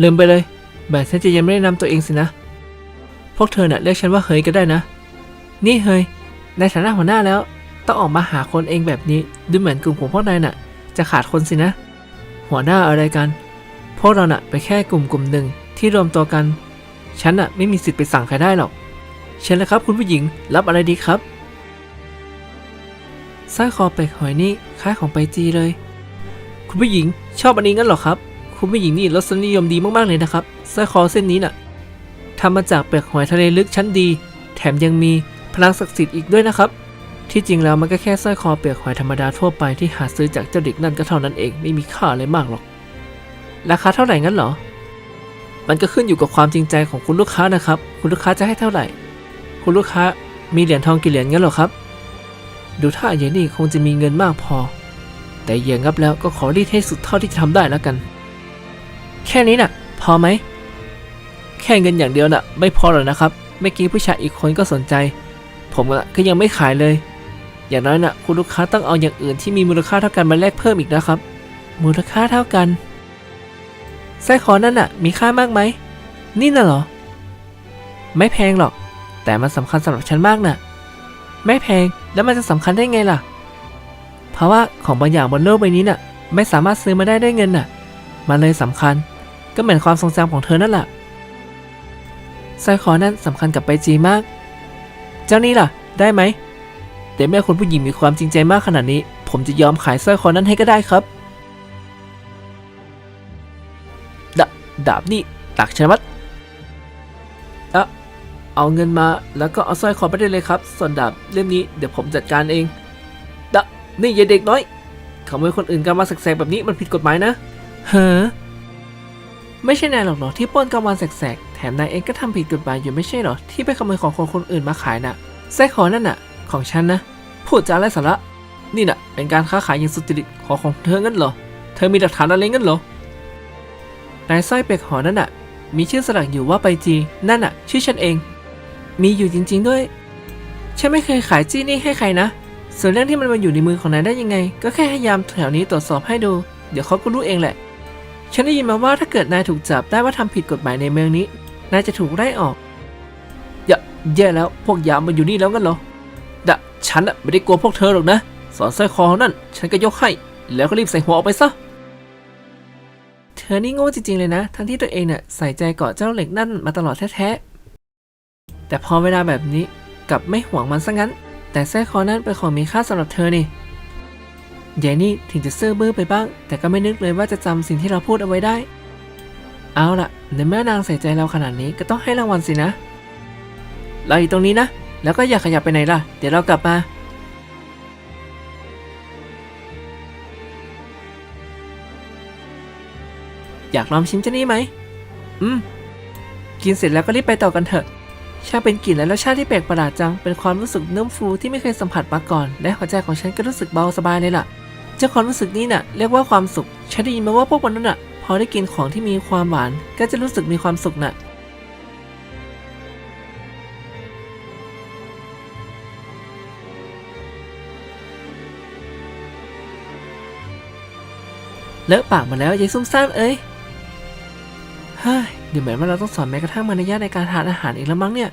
ลืมไปเลยแบบฉันจะยังไม่ได้นำตัวเองสินะ พวกเธอน่ะเรียกฉันว่าเฮยก็ได้นะ นี่เฮยในฐานะหัวหน้าแล้ว ต้องออกมาหาคนเองแบบนี้ดูเหมือนกลุ่มของพวกนายน่ะ จะขาดคนสินะ หัวหน้าอะไรกัน พวกเราน่ะไปแค่กลุ่มกลุ่มหนึ่งที่รวมตัวกัน ฉันน่ะไม่มีสิทธิ์ไปสั่งใครได้หรอกเชิญเลยครับคุณผู้หญิงรับอะไรดีครับสร้อยคอเป็กหอยนี่คล้ายของไปจีเลย คุณผู้หญิงชอบอันนี้งั้นหรอครับ คุณผู้หญิงนี่รสนิยมดีมากๆเลยนะครับสร้อยคอเส้นนี้น่ะทำมาจากเปลือกหอยทะเลลึกชั้นดี แถมยังมีพลังศักดิ์สิทธิ์อีกด้วยนะครับ ที่จริงแล้วมันก็แค่สร้อยคอเปลือกหอยธรรมดาทั่วไปที่หาซื้อจากเจ้าเด็กนั่นก็เท่านั้นเองไม่มีค่าอะไรมากหรอก ราคาเท่าไหร่งั้นเหรอ มันก็ขึ้นอยู่กับความจริงใจของคุณลูกค้านะครับ คุณลูกค้าจะให้เท่าไหร่ คุณลูกค้ามีเหรียญทองกี่เหรียญงั้นเหรอครับ ดูท่าเยนี่คงจะมีเงินมากพอ แต่เยียงับแล้วก็ขอรีดให้สุดเท่าที่จะทำได้แล้วกัน แค่นี้น่ะ พอไหม แค่เงินอย่างเดียวน่ะ ไม่พอหรอกนะครับ เมื่อกี้ผู้ชายอีกคนก็สนใจ ผมน่ะก็ยังไม่ขายเลย อย่างน้อยน่ะ คุณลูกค้าต้องเอาอย่างอื่นที่มีมูลค่าเท่ากันมาแลกเพิ่มอีกนะครับ มูลค่าเท่ากันสร้อยคอนั่นน่ะ มีค่ามากไหม นี่น่ะเหรอ ไม่แพงหรอก แต่มันสำคัญสำหรับฉันมากน่ะ ไม่แพงแล้วมันจะสำคัญได้ไงล่ะ เพราะว่าของบางอย่างบนโลกใบนี้น่ะ ไม่สามารถซื้อมาได้ด้วยเงินน่ะ มันเลยสำคัญ ก็เหมือนความทรงจำของเธอนั่นแหละสร้อยคอนั้นสำคัญกับไปจีมาก เจ้านี่ล่ะ ได้ไหม แต่แม่คนผู้หญิงมีความจริงใจมากขนาดนี้ ผมจะยอมขายสร้อยคอนั้นให้ก็ได้ครับดาดาบนี่ตักชะมัดอะเอาเงินมาแล้วก็เอาสร้อยคอไปได้เลยครับ ส่วนดาบเล่มนี้เดี๋ยวผมจัดการเองดะนี่อย่าเด็กน้อยขโมยคนอื่นกันมาแสกๆแบบนี้มันผิดกฎหมายนะ เฮ้อ ไม่ใช่นายหรอกเหรอที่ปล้นกลางวันแสกๆ แถมนายเองก็ทำผิดกฎหมายอยู่ไม่ใช่หรอที่ไปขโมยของคนคนอื่นมาขายน่ะสร้อยคอนั่นน่ะ ของฉันนะ พูดจาไร้สาระ นี่น่ะ เป็นการค้าขายอย่างสุจริตของของเธองั้นเหรอ เธอมีหลักฐานอะไรงั้นเหรอ นายสร้อยเปกหอนั่นน่ะ มีชื่อสลักอยู่ว่าไปจีนั่นน่ะ ชื่อฉันเอง มีอยู่จริง ๆด้วย ฉันไม่เคยขายจี้นี่ให้ใครนะ ส่วนเรื่องที่มันมาอยู่ในมือของนายได้ยังไง ก็แค่ให้ยามแถวนี้ตรวจสอบให้ดู เดี๋ยวเขาก็รู้เองแหละ ฉันได้ยินมาว่าถ้าเกิดนายถูกจับได้ว่าทำผิดกฎหมายในเมืองนี้ นายจะถูกไล่ออก อย่าแย่แล้วพวกยามมาอยู่นี่แล้วกันเหรอดะฉันอะไม่ได้กลัวพวกเธอหรอกนะ สอนสร้อยคอนั่น ฉันก็ยกให้ แล้วก็รีบใส่หัวออกไปซะ เธอนี่โง่จริงๆเลยนะ ทั้งที่ตัวเองเนี่ยใส่ใจเกาะเจ้าเหล็กนั่นมาตลอดแท้ๆ แต่พอเวลาแบบนี้กลับไม่หวงมันซะงั้น แต่สร้อยคอนั่นเป็นของมีค่าสำหรับเธอนี่ ยายนี่ถึงจะเซื่อบื้อไปบ้าง แต่ก็ไม่นึกเลยว่าจะจำสิ่งที่เราพูดเอาไว้ได้ เอาล่ะ ในเมื่อนางใส่ใจเราขนาดนี้ก็ต้องให้รางวัลสินะ เราอยู่ตรงนี้นะ แล้วก็อย่าขยับไปไหนล่ะ เดี๋ยวเรากลับมา อยากลองชิมเจ้านี้ไหม อืม กินเสร็จแล้วก็รีบไปต่อกันเถอะช่างเป็นกลิ่นและรสชาติที่แปลกประหลาดจัง เป็นความรู้สึกเนุ่มฟูที่ไม่เคยสัมผัสมาก่อน และหัวใจของฉันก็รู้สึกเบาสบายเลยล่ะ จ้าความรู้สึกนี้น่ะเรียกว่าความสุข ฉันได้ยินมาว่าพวกมันนั้นน่ะ พอได้กินของที่มีความหวาน ก็จะรู้สึกมีความสุขน่ะ เลอะปากมาแล้วยายซุ่มซ่ามเอ้ย เฮ้ยเดี๋ยวเหมือนว่าเราต้องสอนแม้กระทั่งมารยาทในการทานอาหารอีกแล้วมั้งเนี่ย